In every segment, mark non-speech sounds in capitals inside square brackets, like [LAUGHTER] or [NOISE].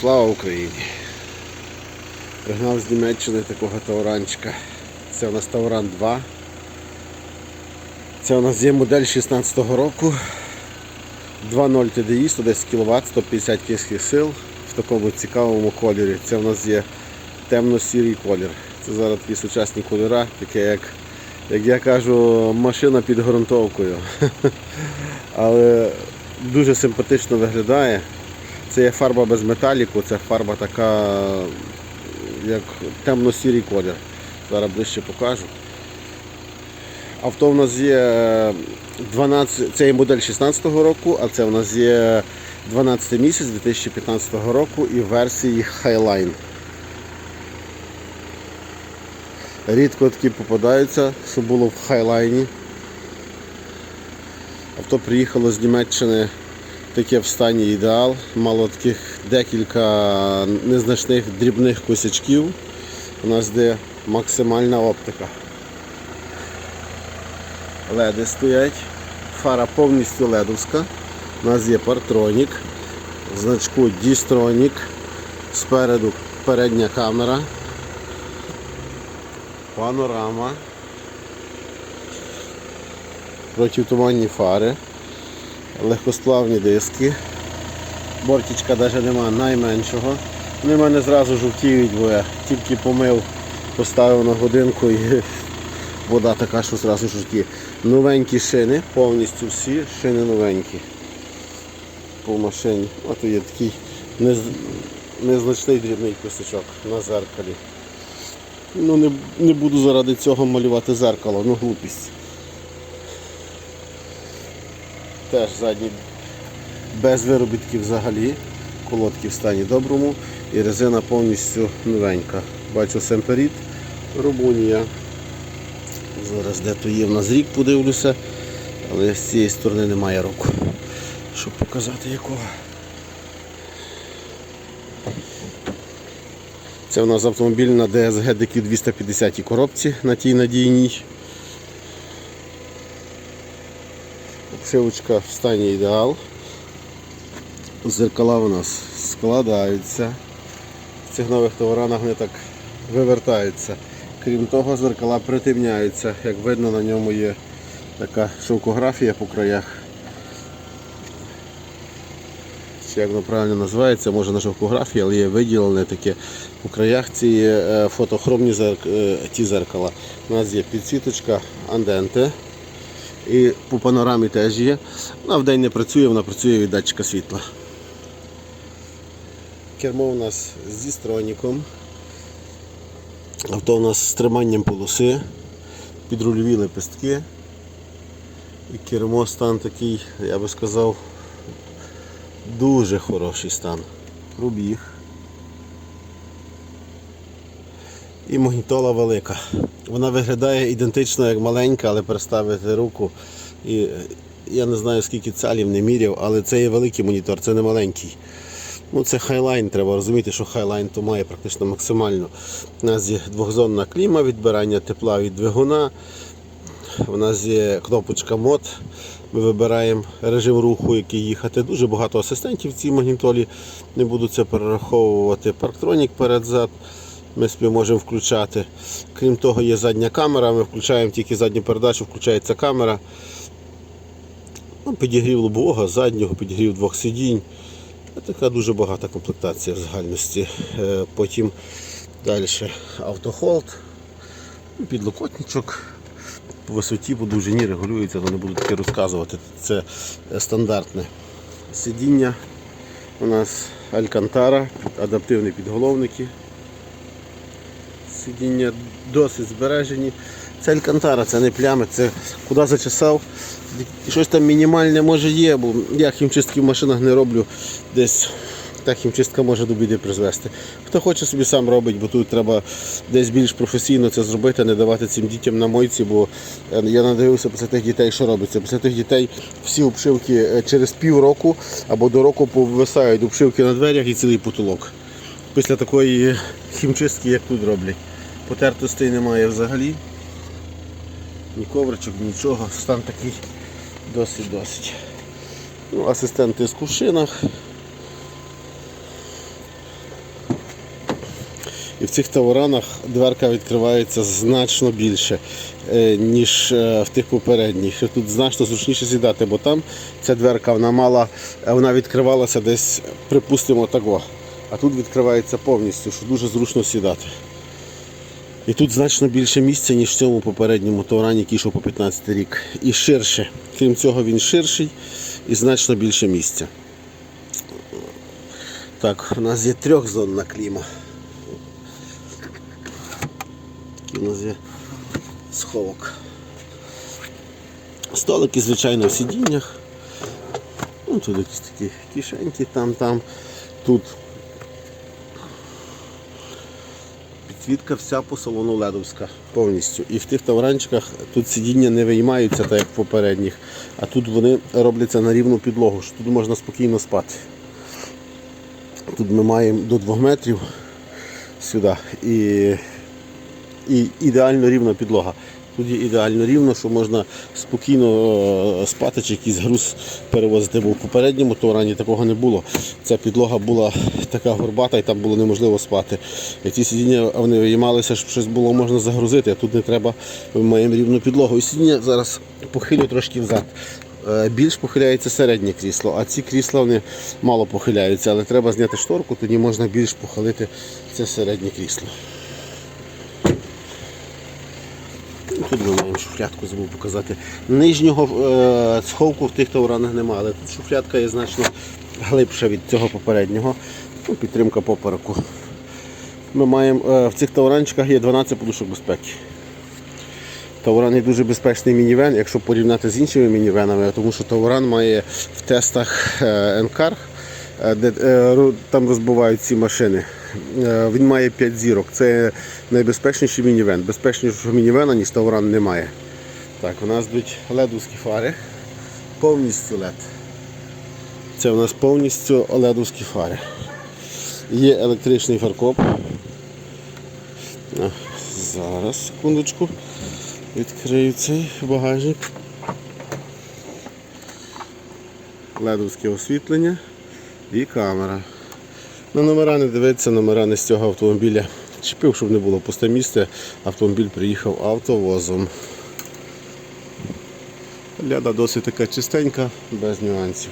Слава Україні! Пригнав з Німеччини такого тауранчика. Це у нас Тауран 2. Це у нас є модель 16-го року. 2.0 TDI, 110 кВт, 150 кінських сил в такому цікавому кольорі. Це у нас є темно-сірий колір. Це зараз такі сучасні кольори, таке як, як я кажу, машина під ґрунтовкою. [LAUGHS] Але дуже симпатично виглядає. Це є фарба без металіку, це фарба така, як темно-сірий колір. Зараз ближче покажу. Авто в нас є 12, це є модель 16-го року, а це в нас є 12 місяць 2015 року і версії Highline. Рідко такі попадаються, що було в Highline. Авто приїхало з Німеччини таке в стані ідеал. Мало таких декілька незначних дрібних косячків. У нас де максимальна оптика. Леди стоять. Фара повністю ледовська. У нас є партронік, в значку Дістронік. Спереду передня камера. Панорама. Протитуманні фари. Легкосплавні диски. Бортичка навіть нема найменшого. Вони в мене зразу жовтіють, бо я тільки помив, поставив на годинку і [LAUGHS] вода така, що зразу жовтіє. Новенькі шини, повністю всі шини новенькі. По машині. Ото є такий нез... незначний дрібний косячок на зеркалі. Ну не, не буду заради цього малювати зеркало, ну глупість. Теж задні без виробітків взагалі. Колодки в стані доброму і резина повністю новенька. Бачу семперіт, Румунія. Зараз де то є в нас рік подивлюся, але з цієї сторони немає року, щоб показати якого. Це у нас автомобіль на DSG DQ 250 коробці на тій надійній. Обшивочка в стані ідеал. Зеркала у нас складаються. В цих нових товаранах вони так вивертаються. Крім того, зеркала притемняються. Як видно, на ньому є така шовкографія по краях. Чи як воно правильно називається, може на шовкографії, але є виділене таке по краях ці е, фотохромні зерк... е, ті зеркала. У нас є підсвіточка анденте. І по панорамі теж є. Вона в день не працює, вона працює від датчика світла. Кермо у нас зі строніком. Авто у нас з триманням полоси, підрульові лепестки. І кермо стан такий, я би сказав, дуже хороший стан. Пробіг. І магнітола велика. Вона виглядає ідентично як маленька, але переставити руку. І я не знаю скільки цалів не міряв, але це є великий монітор, це не маленький. Ну Це Highline, треба розуміти, що Highline то має практично максимально. У нас є двохзонна кліма, відбирання тепла від двигуна. У нас є кнопочка мод. Ми вибираємо режим руху, який їхати. Дуже багато асистентів в цій магнітолі. Не буду це перераховувати. Парктронік перед-зад. Ми собі можемо включати. Крім того, є задня камера. Ми включаємо тільки задню передачу, включається камера. Ну, Підігрів лобового, заднього, підігрів двох сидінь. Така дуже багата комплектація в загальності. Е, Потім далі автохолд, підлокотничок. По висоті, по довжині регулюється, але не буду таке розказувати. Це е, стандартне сидіння. У нас Алькантара, адаптивні підголовники. Сидіння досить збережені. Це Алькантара, це не плями, це куди зачесав. Щось там мінімальне може є, бо я хімчистки в машинах не роблю. Десь та хімчистка може до біди призвести. Хто хоче собі сам робить, бо тут треба десь більш професійно це зробити, не давати цим дітям на мойці, бо е, я надивився після тих дітей, що робиться. Після тих дітей всі обшивки е, через півроку або до року повисають обшивки на дверях і цілий потолок. Після такої хімчистки, як тут роблять. Потертостей немає взагалі. Ні ковричок, нічого. Стан такий досить-досить. Ну, асистенти з кувшинах. І в цих тауранах дверка відкривається значно більше, е, ніж е, в тих попередніх. Тут значно зручніше сідати, бо там ця дверка вона мала, е, вона відкривалася десь, припустимо, тако. А тут відкривається повністю, що дуже зручно сідати. І тут значно більше місця, ніж в цьому попередньому таурані, який йшов по 15 рік. І ширше. Крім цього, він ширший і значно більше місця. Так, у нас є трьохзонна кліма. Такий у нас є сховок. Столики, звичайно, в сидіннях. Ну, тут якісь такі кишеньки там, там. Тут підсвітка вся по салону ледовська повністю. І в тих тавранчиках тут сидіння не виймаються, так як в попередніх, а тут вони робляться на рівну підлогу, що тут можна спокійно спати. Тут ми маємо до 2 метрів сюди і, і ідеально рівна підлога. Тут ідеально рівно, що можна спокійно е, спати чи якийсь груз перевозити, бо в попередньому товарані такого не було. Ця підлога була така горбата і там було неможливо спати. І ці сидіння вони виймалися, щоб щось було можна загрузити, а тут не треба, ми маємо рівну підлогу. І сидіння зараз похилю трошки взад. Е, Більш похиляється середнє крісло, а ці крісла вони мало похиляються, але треба зняти шторку, тоді можна більш похилити це середнє крісло. Тут ми маємо шуфлятку, забув показати. Нижнього е, сховку в тих тауранах немає, але тут шуфлятка є значно глибша від цього попереднього. Ну, підтримка попереку. Ми маємо е, в цих тауранчиках є 12 подушок безпеки. Тауран є дуже безпечний мінівен, якщо порівняти з іншими мінівенами, тому що Тауран має в тестах е, NCAR, е, де е, там розбивають ці машини. Е, Він має 5 зірок. Це найбезпечніший мінівен. Безпечнішого мінівена, ніж Тауран немає. Так, у нас йдуть ледовські фари. Повністю LED. Це у нас повністю ледовські фари. Є електричний фаркоп. Зараз, секундочку. Відкрию цей багажник. Ледовське освітлення і камера. На номера не дивиться, номера не з цього автомобіля. Чіпив, щоб не було пусте місце. Автомобіль приїхав автовозом. Ляда досить така чистенька, без нюансів.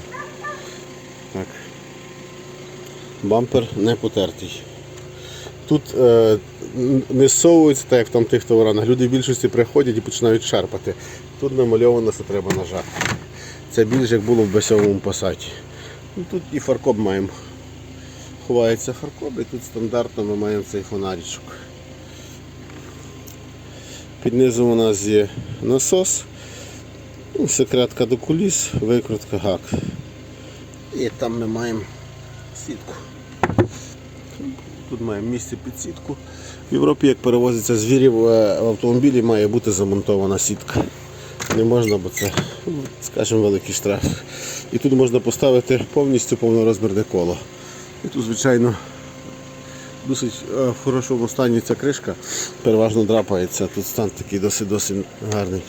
Так. Бампер не потертий. Тут е, не зсовується, так як там тих товаранах. Люди в більшості приходять і починають шарпати. Тут намальовано, що треба нажати. Це більше як було в бесьовому пасаті. Ну, тут і фаркоп маємо. Ховається фаркоп і тут стандартно ми маємо цей фонаричок. Під низом у нас є насос, ну, секретка до куліс, викрутка гак. І там ми маємо сітку. Тут маємо місце під сітку. В Європі, як перевозиться звірів е, в автомобілі, має бути замонтована сітка. Не можна, бо це, ну, скажімо, великий штраф. І тут можна поставити повністю повнорозмірне коло. І тут, звичайно, досить е, в хорошому стані ця кришка, переважно драпається. Тут стан такий досить-досить гарний.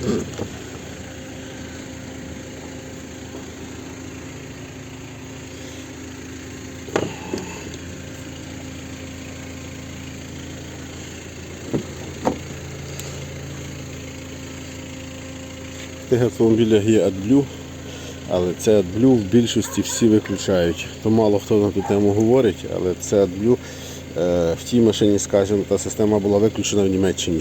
В тих автомобілях є AdBlue, але це AdBlue в більшості всі виключають. То мало хто на ту тему говорить, але це AdBlue е, в тій машині, скажімо, та система була виключена в Німеччині.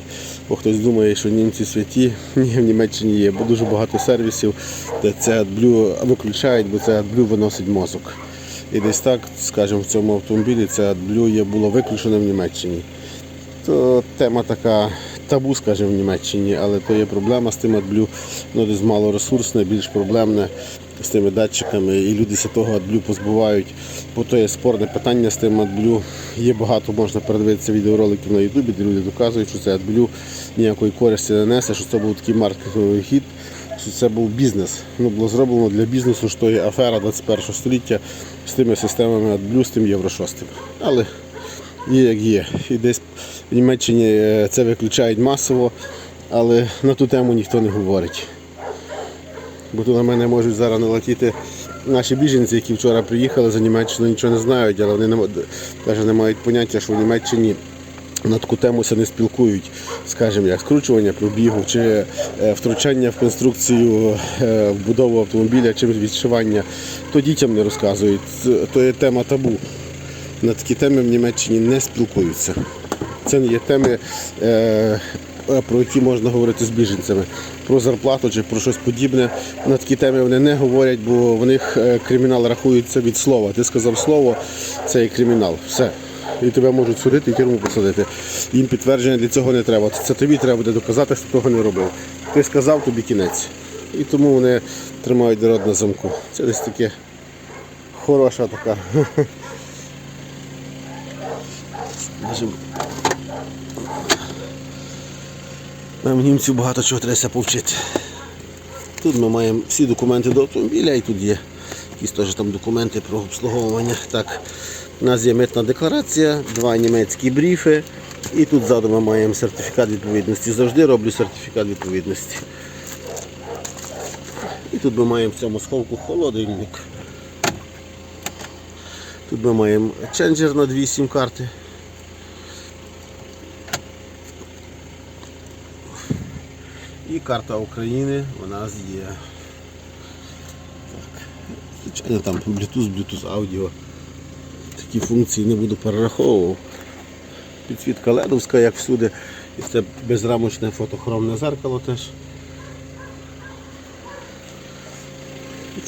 Бо хтось думає, що німці святі, [LAUGHS] ні, в Німеччині є, бо дуже багато сервісів, де це AdBlue виключають, бо це AdBlue виносить мозок. І десь так, скажімо, в цьому автомобілі це AdBlue було виключено в Німеччині. То тема така табу, скажімо, в Німеччині, але то є проблема з тим AdBlue, воно десь мало ресурсне, більш проблемне з тими датчиками, і люди ся того AdBlue позбувають. Бо то є спорне питання з тим AdBlue. Є багато, можна передивитися відеороликів на Ютубі, де люди доказують, що це AdBlue ніякої користі не несе, що це був такий маркетинговий хід, що це був бізнес. Ну, було зроблено для бізнесу, що є афера 21 століття з тими системами AdBlue, з тим Євро 6. Але є як є. І десь в Німеччині е, це виключають масово, але на ту тему ніхто не говорить. Бо тут на мене можуть зараз налетіти наші біженці, які вчора приїхали за Німеччину, нічого не знають, але вони не, навіть не мають поняття, що в Німеччині на таку тему се не спілкують, скажімо, як скручування пробігу, чи е, втручання в конструкцію е, вбудову автомобіля, чи відшивання, то дітям не розказують. То є тема табу. На такі теми в Німеччині не спілкуються. Це не є теми, е, е, про які можна говорити з біженцями. Про зарплату чи про щось подібне. На такі теми вони не говорять, бо в них е, кримінал рахується від слова. Ти сказав слово, це є кримінал. Все. І тебе можуть судити і тюрму посадити. Їм підтвердження для цього не треба. Це тобі треба буде доказати, що того не робив. Ти сказав, тобі кінець. І тому вони тримають народ на замку. Це десь таке хороша така. [LAUGHS] Скажімо, Нам німців багато чого треба повчити. Тут ми маємо всі документи до автомобіля і тут є якісь теж там документи про обслуговування. Так, у нас є митна декларація, два німецькі бріфи. І тут ззаду ми маємо сертифікат відповідності. Завжди роблю сертифікат відповідності. І тут ми маємо в цьому сховку холодильник. Тут ми маємо ченджер на дві сім-карти. Карта України у нас є. Так. Звичайно, там Bluetooth, Bluetooth аудіо. Такі функції не буду перераховував. Підсвітка ледовська, як всюди. І це безрамочне фотохромне зеркало теж.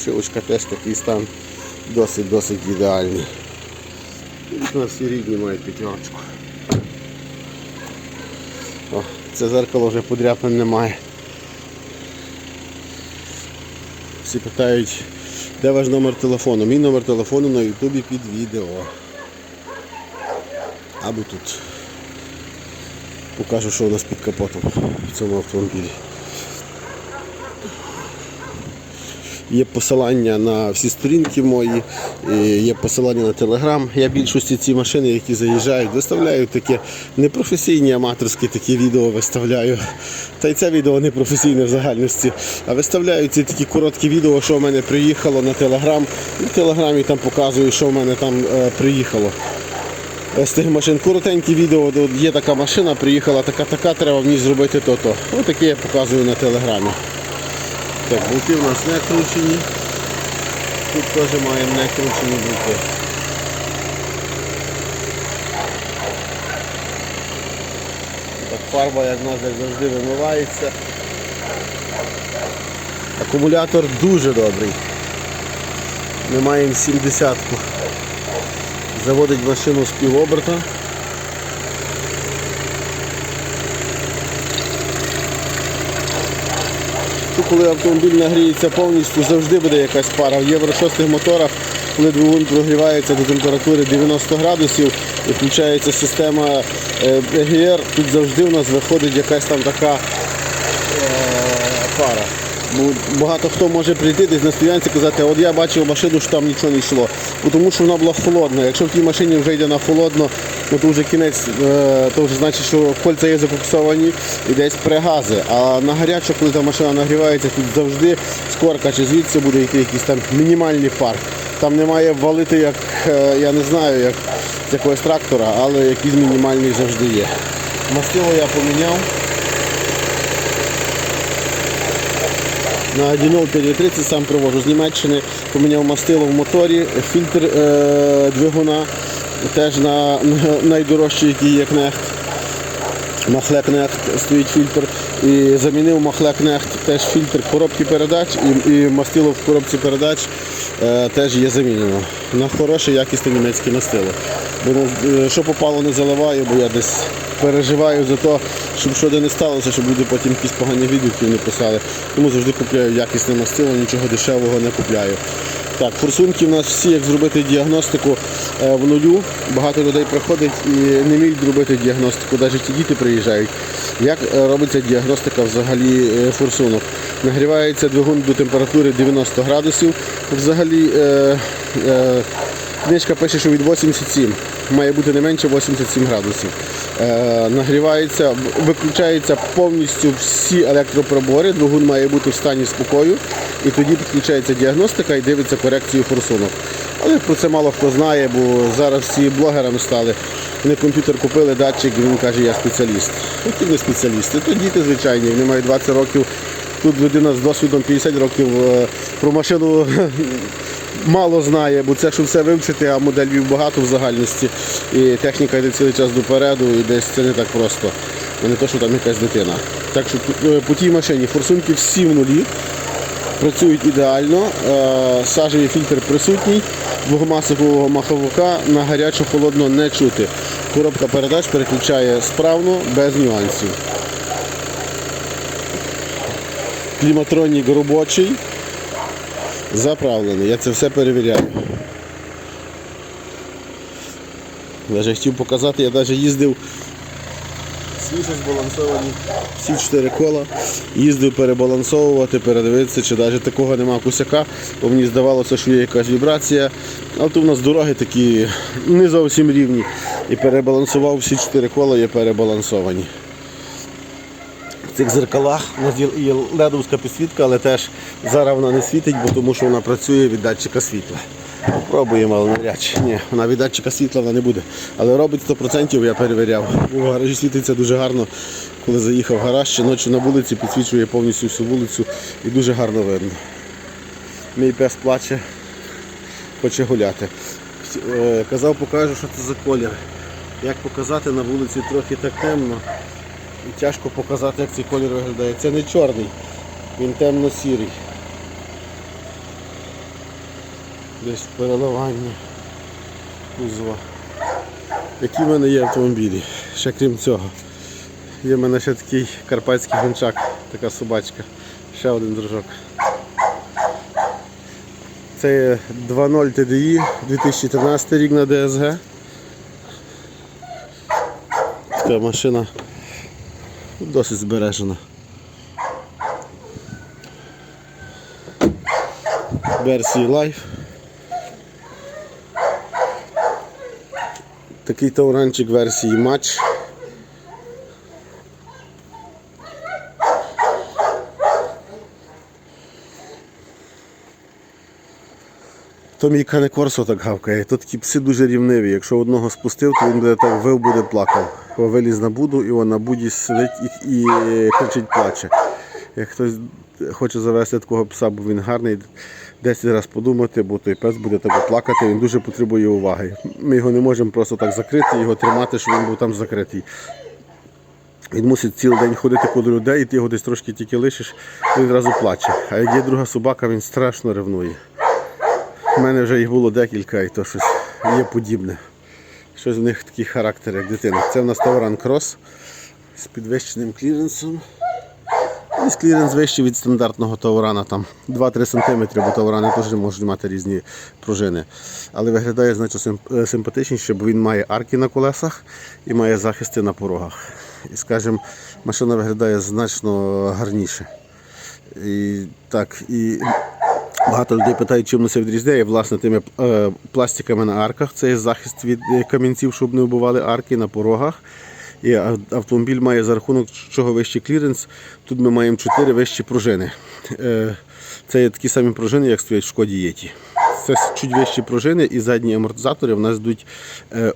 Шивочка теж такий стан досить-досить ідеальний. Вікна всі рідні мають п'ятерочку. О, це зеркало вже подряпин немає. Всі питають, де ваш номер телефону? Мій номер телефону на ютубі під відео. Або тут. Покажу, що у нас під капотом в цьому автомобілі. Є посилання на всі сторінки мої, є посилання на телеграм. Я більшості ці машини, які заїжджають, виставляю таке непрофесійні, аматорські такі відео виставляю. Та й це відео не професійне в загальності. А виставляю ці такі короткі відео, що в мене приїхало на телеграм. І в телеграмі там показую, що в мене там е, приїхало. З тих машин коротенькі відео, є така машина, приїхала така-така, треба в ній зробити то-то. Ось таке я показую на телеграмі. Так, болти у нас не кручені. Тут теж маємо не кручені болти. Так, фарба, як в нас як завжди, вимивається. Акумулятор дуже добрий. Ми маємо 70-ку. Заводить машину з півоберта. Коли автомобіль нагріється повністю, завжди буде якась пара. В Євро 6 моторах, коли двигун прогрівається до температури 90 градусів і включається система е, EGR, тут завжди у нас виходить якась там така е, пара. Багато хто може прийти десь на стоянці і казати, от я бачив машину, що там нічого не йшло. Тому що вона була холодна. Якщо в тій машині вже йде на холодно, ну, то вже кінець, е, то вже значить, що кольця є закоксовані і десь пригази. А на гарячу, коли та машина нагрівається, тут завжди скорка чи звідси буде якийсь там мінімальний фар. Там немає валити, як е, я не знаю, як з якогось трактора, але якийсь мінімальний завжди є. Мастило я поміняв. На 1.05.30 сам привожу з Німеччини, поміняв мастило в моторі, фільтр е, двигуна, теж на, на найдорожчий, який є кнехт. Махлекнехт стоїть фільтр. І замінив Махлекнехт теж фільтр коробки передач і, і мастило в коробці передач е, теж є замінено. На хороше якісне німецьке мастило. Бо е, що попало не заливаю, бо я десь переживаю за те, щоб що не сталося, щоб люди потім якісь погані відгуки не писали. Тому завжди купляю якісне мастило, нічого дешевого не купляю. Так, форсунки в нас всі, як зробити діагностику е, в нулю. Багато людей приходить і не вміють зробити діагностику, навіть ті діти приїжджають. Як е, робиться діагностика взагалі е, форсунок? Нагрівається двигун до температури 90 градусів. Взагалі е, е, книжка пише, що від 87. має бути не менше 87 градусів. Е, нагрівається, виключаються повністю всі електроприбори, двигун має бути в стані спокою, і тоді підключається діагностика і дивиться корекцію форсунок. Але про це мало хто знає, бо зараз всі блогерами стали. Вони комп'ютер купили, датчик, і він каже, я спеціаліст. Які не спеціалісти, то діти звичайні, вони мають 20 років. Тут людина з досвідом 50 років е, про машину [LAUGHS] мало знає, бо це що все вивчити, а моделів багато в загальності. І техніка йде цілий час допереду, і десь це не так просто. А не то, що там якась дитина. Так що е, по тій машині форсунки всі в нулі, працюють ідеально. Е, Сажевий фільтр присутній, двогомасового маховика на гарячо холодно не чути. Коробка передач переключає справно, без нюансів. Кліматронік робочий, заправлений. Я це все перевіряю. Даже хотів показати, я навіть їздив свіже збалансовані всі чотири кола. Їздив перебалансовувати, передивитися, чи навіть такого нема кусяка, бо мені здавалося, що є якась вібрація. Але то в нас дороги такі не зовсім рівні. І перебалансував всі чотири кола, є перебалансовані. Цих зеркалах у нас є ледовська підсвітка, але теж зараз вона не світить, бо тому що вона працює від датчика світла. Пробуємо, але навряд чи. Ні, вона від датчика світла вона не буде. Але робить 100% я перевіряв. В гаражі світиться дуже гарно. Коли заїхав гараж, ще ночі на вулиці підсвічує повністю всю вулицю і дуже гарно видно. Мій пес плаче, хоче гуляти. Е, Казав, покажу, що це за колір. Як показати на вулиці трохи так темно. І тяжко показати, як цей колір виглядає. Це не чорний, він темно-сірий. Десь переливання кузова. Які в мене є автомобілі? Ще крім цього. Є в мене ще такий карпатський гончак, така собачка. Ще один дружок. Це 2.0 TDI, 2013 рік на DSG. Така машина досить збережена. Версії Life. Такий тауранчик версії Match. То мій кане корсо так гавкає. Тут такі пси дуже рівниві. Якщо одного спустив, то він буде так вив, буде плакав. Виліз на буду і він на буді сидить і, і кричить плаче. Як хтось хоче завести такого пса, бо він гарний, 10 разів подумати, бо той пес буде тебе плакати, він дуже потребує уваги. Ми його не можемо просто так закрити, його тримати, щоб він був там закритий. Він мусить цілий день ходити коло людей, і ти його десь трошки тільки лишиш, він одразу плаче. А як є друга собака, він страшно ревнує. У мене вже їх було декілька, і то щось є подібне. Щось в них такий характер, як дитина. Це в нас Тауран Крос з підвищеним кліренсом. Десь кліренс вищий від стандартного таурана, там 2-3 см, бо таурани теж можуть мати різні пружини. Але виглядає значно е, симпатичніше, бо він має арки на колесах і має захисти на порогах. І, скажімо, машина виглядає значно гарніше. І, так, і Багато людей питають, чим це відрізняє. Власне, тими е, пластиками на арках. Це є захист від е, камінців, щоб не вбивали арки на порогах. І автомобіль має за рахунок чого вищий кліренс. Тут ми маємо 4 вищі пружини. Е, це є такі самі пружини, як стоять в шкоді Єті. Це чуть вищі пружини і задні амортизатори в нас йдуть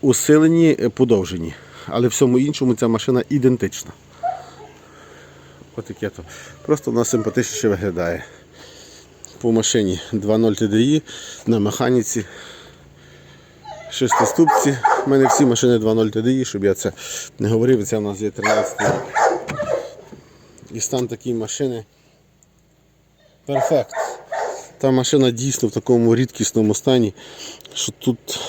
усилені, подовжені. Але всьому іншому ця машина ідентична. Отаке то. Просто вона симпатичніше виглядає по машині 2.0 TDI на механіці. Шестиступці. У мене всі машини 2.0 TDI, щоб я це не говорив, це у нас є 13 рік. І стан такої машини перфект. Та машина дійсно в такому рідкісному стані, що тут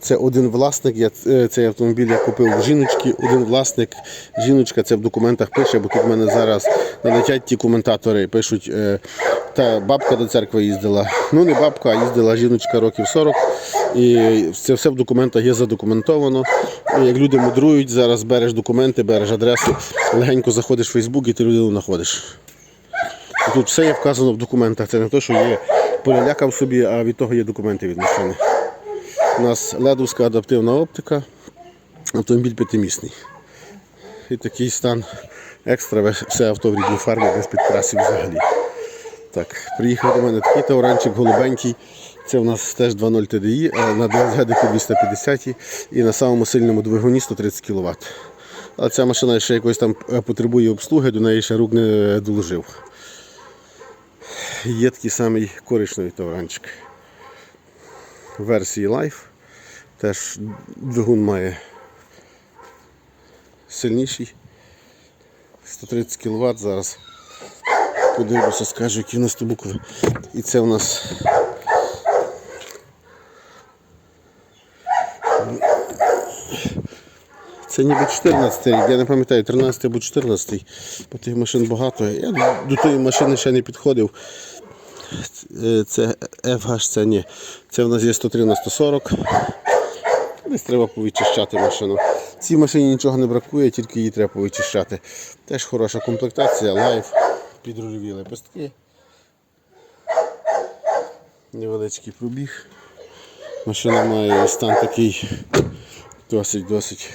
це один власник, я е, цей автомобіль я купив у жіночки, один власник, жіночка це в документах пише, бо тут в мене зараз налетять ті коментатори, пишуть, е, та бабка до церкви їздила. Ну не бабка, а їздила жіночка років 40. І це все в документах є задокументовано. І Як люди мудрують, зараз береш документи, береш адресу, легенько заходиш в Фейсбук і ти людину знаходиш. Тут все є вказано в документах. Це не те, що є полялякав собі, а від того є документи від машини. У нас ледовська адаптивна оптика, автомобіль п'ятимісний. І такий стан екстра, все авто в рідній фарбі без підкрасів взагалі. Так, приїхав до мене такий тауранчик голубенький. Це у нас теж 2.0 TDI, а на ДСГ 250 і на самому сильному двигуні 130 кВт. А ця машина ще якось там е, потребує обслуги, до неї ще рук не доложив. Є такий самий коричневий тауранчик. Версії Life. Теж двигун має сильніший. 130 кВт зараз. Подивлюся, скажу, які в нас тут букви. І це у нас Це ніби 14 рік, я не пам'ятаю, 13 або 14, бо тих машин багато. Я до- до тої машини ще не підходив. Е, Це FH, це ні. Це в нас є 103 на 140. Десь треба повичищати машину. Цій машині нічого не бракує, тільки її треба повичищати. Теж хороша комплектація, лайф, підрульові лепестки. Невеличкий пробіг. Машина має стан такий досить-досить.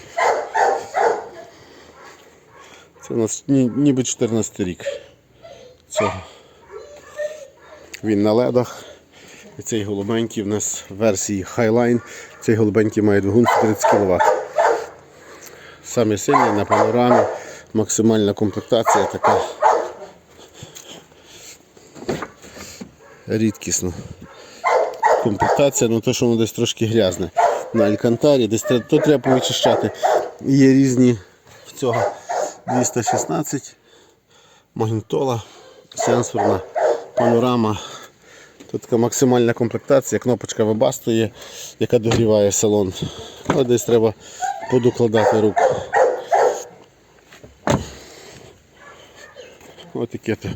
Це у нас ні- ніби 14 рік. Цього. Він на ледах. І цей голубенький в нас в версії Highline. Цей голубенький має двигун 130 кВт. Саме сильний на панорамі, максимальна комплектація така. Рідкісно. Комплектація, ну то, що воно десь трошки грязне. На алькантарі, десь то треба повичищати. Є різні в цього 216, магнітола, сенсорна, панорама. Тут така максимальна комплектація, кнопочка вебасту є, яка догріває салон. Але десь треба подокладати руку. Ось таке то.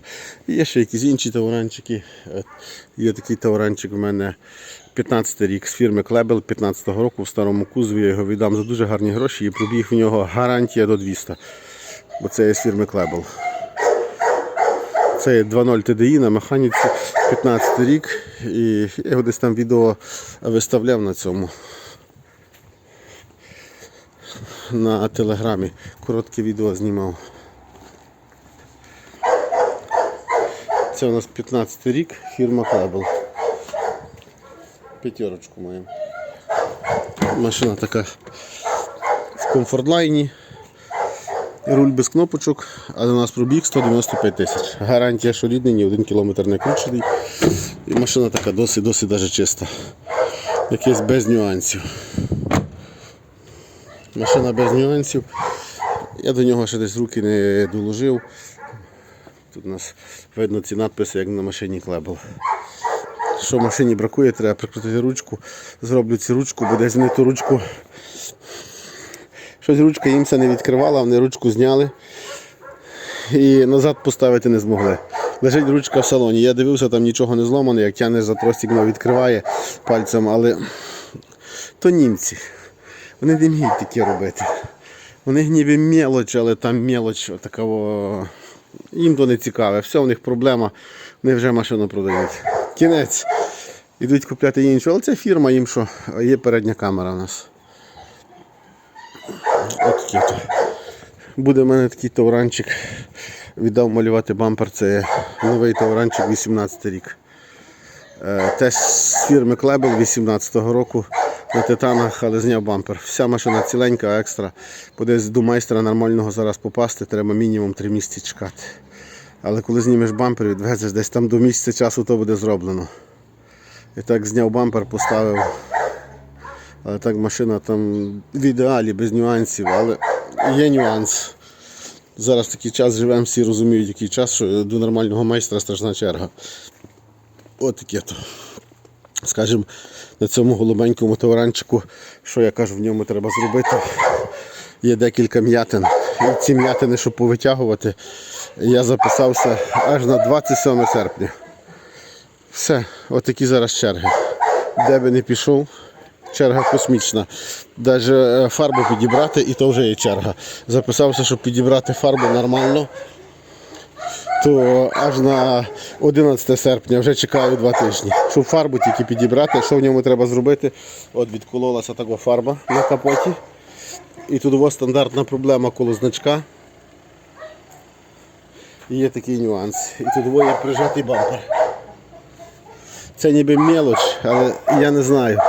Є ще якісь інші тауранчики. Е, Є такий тауранчик у мене 15 рік з фірми Клебел 15-го року в старому кузові. Я його віддам за дуже гарні гроші і пробіг в нього гарантія до 200. Бо це є з фірми Клебел. Це є 2.0 TDI на механіці 15 рік. І я його десь там відео виставляв на цьому. На телеграмі. Коротке відео знімав. Це у нас 15 рік, фірма Клебел. П'ятерочку маємо. Машина така в комфортлайні. Руль без кнопочок, але у нас пробіг 195 тисяч. Гарантія, що рідний, ні один кілометр не кручений. І машина така досить-досить даже чиста. Якесь без нюансів. Машина без нюансів. Я до нього ще десь руки не доложив. Тут у нас видно ці надписи, як на машині Клебел. Що машині бракує, треба прикрутити ручку. Зроблю цю ручку, бо десь ту ручку. Щось ручка їм це не відкривала, вони ручку зняли і назад поставити не змогли. Лежить ручка в салоні. Я дивився, там нічого не зломано, як тягне за тростик, воно відкриває пальцем, але то німці. Вони не вміють таке робити. Вони ніби мелоч, але там мелоч такого. Їм то не цікаве. Все, у них проблема, вони вже машину продають. Кінець. Ідуть купляти іншу, але це фірма їм що, є передня камера у нас. От то. Буде в мене такий тауранчик. Віддав малювати бампер. Це новий тауранчик 18 рік. Е, Теж з фірми Клебел 18-го року на титанах, але зняв бампер. Вся машина ціленька, екстра. Бо десь до майстра нормального зараз попасти, треба мінімум 3 місяці чекати. Але коли знімеш бампер, відвезеш десь там до місяця часу, то буде зроблено. І так зняв бампер, поставив. Але так машина там в ідеалі, без нюансів, але є нюанс. Зараз такий час живемо, всі розуміють, який час, що до нормального майстра страшна черга. От таке то. Скажімо, на цьому голубенькому товаранчику, що я кажу, в ньому треба зробити. Є декілька м'ятин. І ці м'ятини, щоб повитягувати, я записався аж на 27 серпня. Все, отакі зараз черги. Де би не пішов, черга космічна. Навіть фарбу підібрати, і то вже є черга. Записався, щоб підібрати фарбу нормально. То аж на 11 серпня вже чекаю два тижні. Щоб фарбу тільки підібрати, що в ньому треба зробити? От відкололася така фарба на капоті. І тут ось стандартна проблема коло значка. І є такий нюанс. І тут є прижатий бампер. Це ніби мелоч, але я не знаю.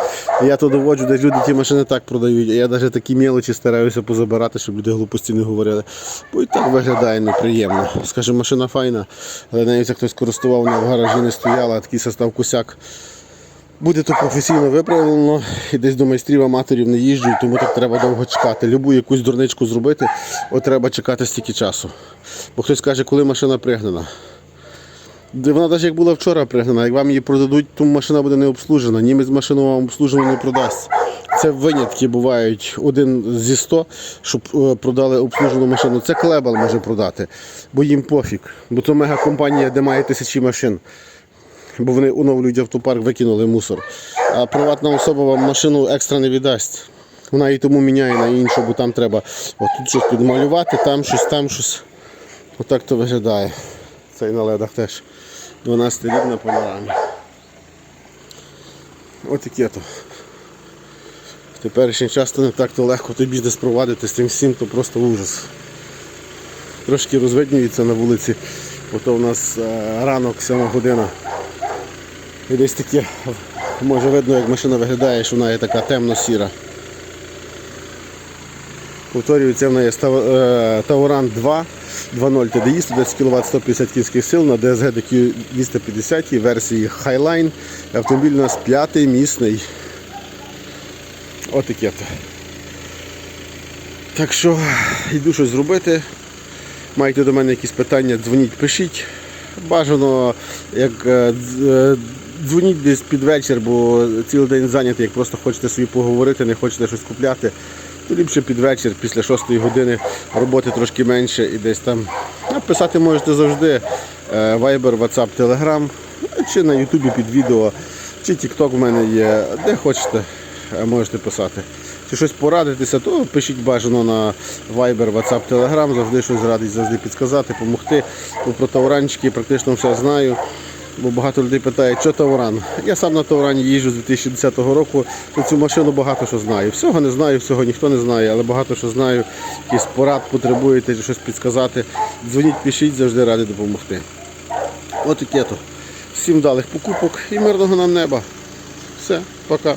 Я то доводжу, де люди ті машини так продають, я навіть такі мелочі стараюся позабирати, щоб люди глупості не говорили. Бо і так виглядає неприємно. Скажімо, машина файна, але навіть як хтось користував, вона в гаражі не стояла, а такий состав косяк. Буде то професійно виправлено і десь до майстрів аматорів не їжджу, тому так треба довго чекати. Любу якусь дурничку зробити, от треба чекати стільки часу. Бо хтось каже, коли машина пригнана. Вона навіть як була вчора пригнана, як вам її продадуть, то машина буде не обслужена. Німець машину вам обслужену не продасть. Це винятки бувають один зі 100, щоб е, продали обслужену машину. Це клебал може продати, бо їм пофіг. Бо то мегакомпанія, де має тисячі машин. Бо вони оновлюють автопарк, викинули мусор. А приватна особа вам машину екстра не віддасть. Вона і тому міняє на іншу, бо там треба от тут щось підмалювати, там щось, там щось. Отак то виглядає. Цей на ледах теж. 12 рік на панорамі. От таке то. В теперішній час то не так то легко той бізнес провадити з тим всім, то просто ужас. Трошки розвиднюється на вулиці, бо то у нас е, ранок, 7 година. І десь таке, може видно, як машина виглядає, що вона є така темно-сіра. Повторюю, це в неї е, Тауран 2 2.0 TDI, 110 кВт 150 кінських сил на DSG DQ 250 версії Highline. Автомобіль у нас п'ятий місний. Отаке. то. Так що йду щось зробити. Маєте до мене якісь питання, дзвоніть, пишіть. Бажано, як е, е, дзвоніть десь під вечір, бо цілий день зайнятий, як просто хочете собі поговорити, не хочете щось купляти, ліпше під вечір, після 6 години роботи трошки менше і десь там написати можете завжди. Е, Viber, WhatsApp, Telegram, чи на Ютубі під відео, чи TikTok в мене є, де хочете, е, можете писати. Чи щось порадитися, то пишіть бажано на Viber, WhatsApp, Telegram, завжди щось радить, завжди підказати, допомогти. Про тауранчики практично все знаю. Бо багато людей питають, що Тауран. Я сам на Таурані їжджу з 2010 року, то цю машину багато що знаю. Всього не знаю, всього ніхто не знає, але багато що знаю. Якийсь порад потребуєте, щось підказати. Дзвоніть, пишіть, завжди радий допомогти. От таке то. Всім вдалих покупок і мирного нам неба. Все, пока.